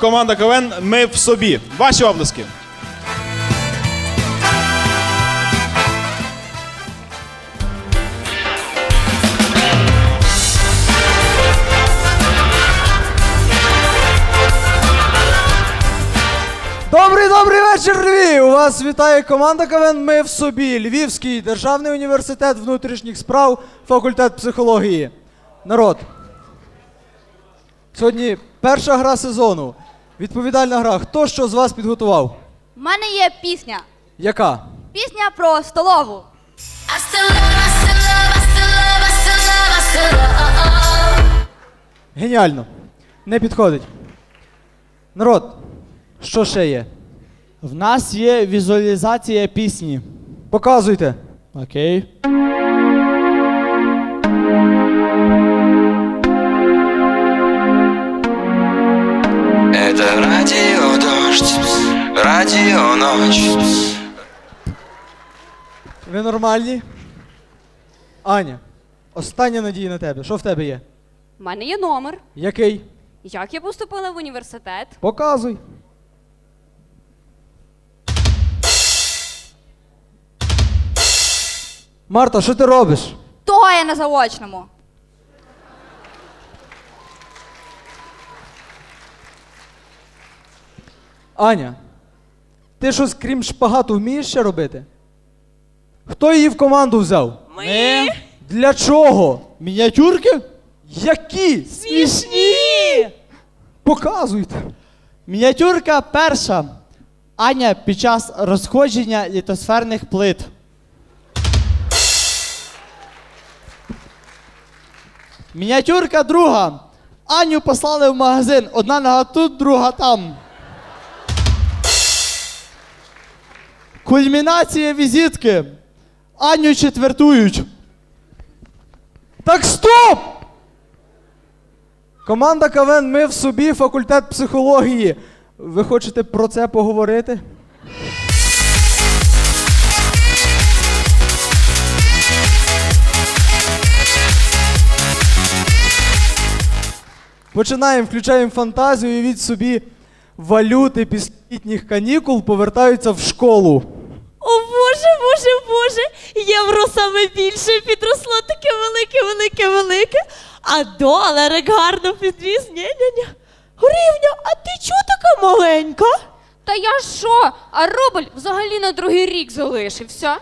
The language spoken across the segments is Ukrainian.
Команда КВН Ми в собі. Ваші обласки. Добрий добрий вечір, Львів! У вас вітає команда КВН Ми в собі. Львівський державний університет внутрішніх справ, факультет психології. Народ. Сьогодні перша гра сезону. Відповідальна гра. Хто що з вас підготував? У мене є пісня. Яка? Пісня про столову. Геніально. Не підходить. Народ. Що ще є? В нас є візуалізація пісні. Показуйте. Окей. Радио ночь. Ви нормальні? Аня, остання надія на тебе. Що в тебе є? У мене є номер. Який? Як я поступила в університет? Показуй. Марта, що ти робиш? Того я на заочному. Аня, ти щось крім шпагату вмієш ще робити? Хто її в команду взяв? Ми. Для чого? Мініатюрки? Які? Смішні! Показуйте. Мініатюрка перша. Аня під час розходження літосферних плит. Мініатюрка друга. Аню послали в магазин. Одна нога тут, друга там. Кульмінація візитки. Аню четвертують. Так стоп! Команда КВН Ми в собі, факультет психології. Ви хочете про це поговорити? Починаємо, включаємо фантазію від собі валюти після літніх канікул повертаються в школу. Боже, боже! Євро саме більше підросло таке велике, велике, велике. А доларик гарно підріс. Ня-ня-ня. Гривня, а ти чого така маленька? Та я що? А рубль взагалі на другий рік залишився.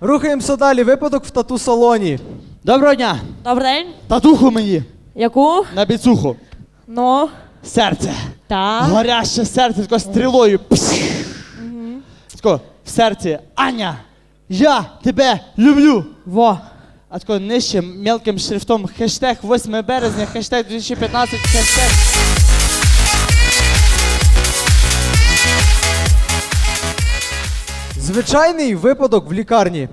Рухаємося далі. Випадок в тату-салоні. Доброго дня. Добрий день. Татуху мені. Яку? На біцуху. Ну, Серце. так. Горяще серце тако стрілою. Тако в серці. Аня, я тебе люблю. Во. А тако нижче мелким шрифтом хештег 8 березня, хештег 2015, хештег. Звичайний випадок в лікарні.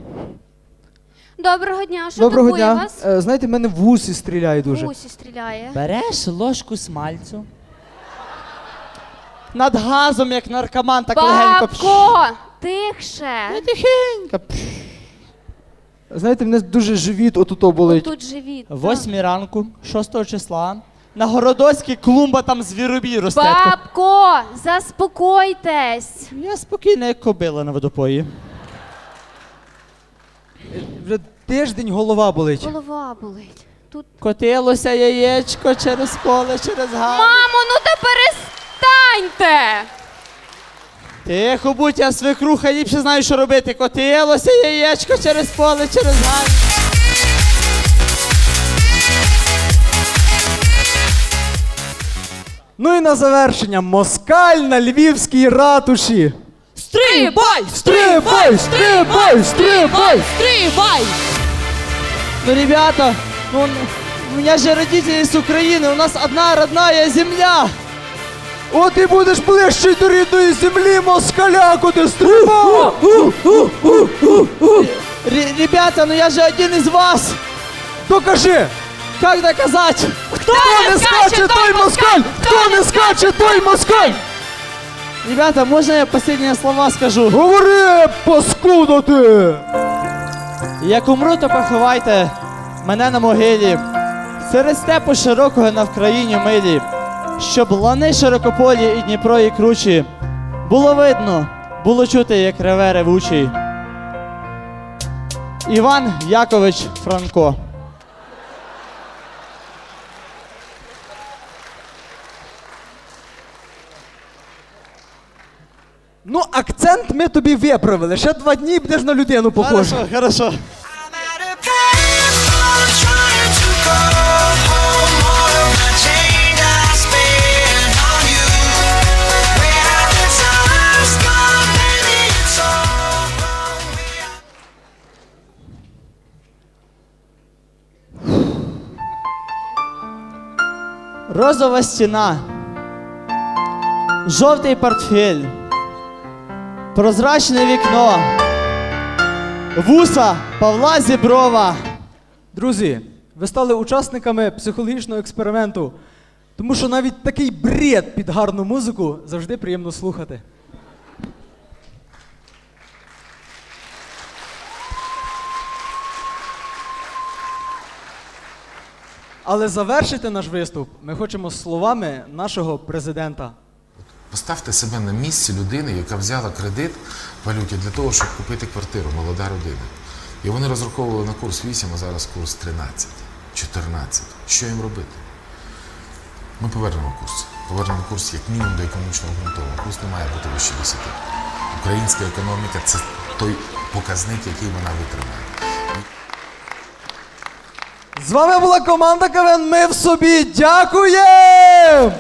Доброго дня, що Доброго турбує дня. вас? Е, знаєте, в мене в вусі стріляє дуже. В Усі стріляє. Береш ложку смальцю. Над газом, як наркоман, так легенько. пш. Бабко! Тихше! Ну, Тихенько. пш. Знаєте, мене дуже живіт отуто болить. Тут живіт. Восьмій ранку, 6 числа. На Городоцькій клумба там звіробій росте. тако. Бабко! Заспокойтесь! Я спокійно, як кобила на водопої. Вже тиждень голова болить. Голова болить. Тут. Котилося яєчко через поле, через гай. Мамо, ну та перестаньте! Тихо будь, я свекруха ліпше знаю, що робити. Котилося яєчко через поле, через гай. Ну і на завершення москаль на львівській ратуші. Стрибай! Стрибай, стрибай, стрибай! Стрибай! Ну, ребята, ну, у меня же родители с Украины, у нас одна родная земля. От і будеш ближче до рідної землі, москаля, куди стрибай! Ре- ребята, ну я же один из вас. То кажи, Как доказать? хто не скаче, той москаль! Хто не скаче, той москаль! Ребята, можно я последние слова скажу? Говори, паскуда ти! Як умру, то поховайте мене на могилі Серед степу широкого на Вкраїні милі, щоб лани широкополі і Дніпро і кручі. Було видно, було чути, як реве ревучий. Іван Якович Франко. Ну, акцент ми тобі виправили. Ще два дні будеш на людину похожий. Хорошо, хорошо. Розова стіна. Жовтий портфель. Прозрачне вікно. Вуса Павла Зіброва. Друзі, ви стали учасниками психологічного експерименту, тому що навіть такий бред під гарну музику завжди приємно слухати. Але завершити наш виступ ми хочемо словами нашого президента. Поставте себе на місці людини, яка взяла кредит валюті для того, щоб купити квартиру, молода родина. І вони розраховували на курс 8, а зараз курс 13, 14. Що їм робити? Ми повернемо курс. Повернемо курс як мінімум до економічного обґрунтованого. Курс не має бути вище 10. Українська економіка це той показник, який вона витримає. З вами була команда КВН Ми в собі. Дякуємо!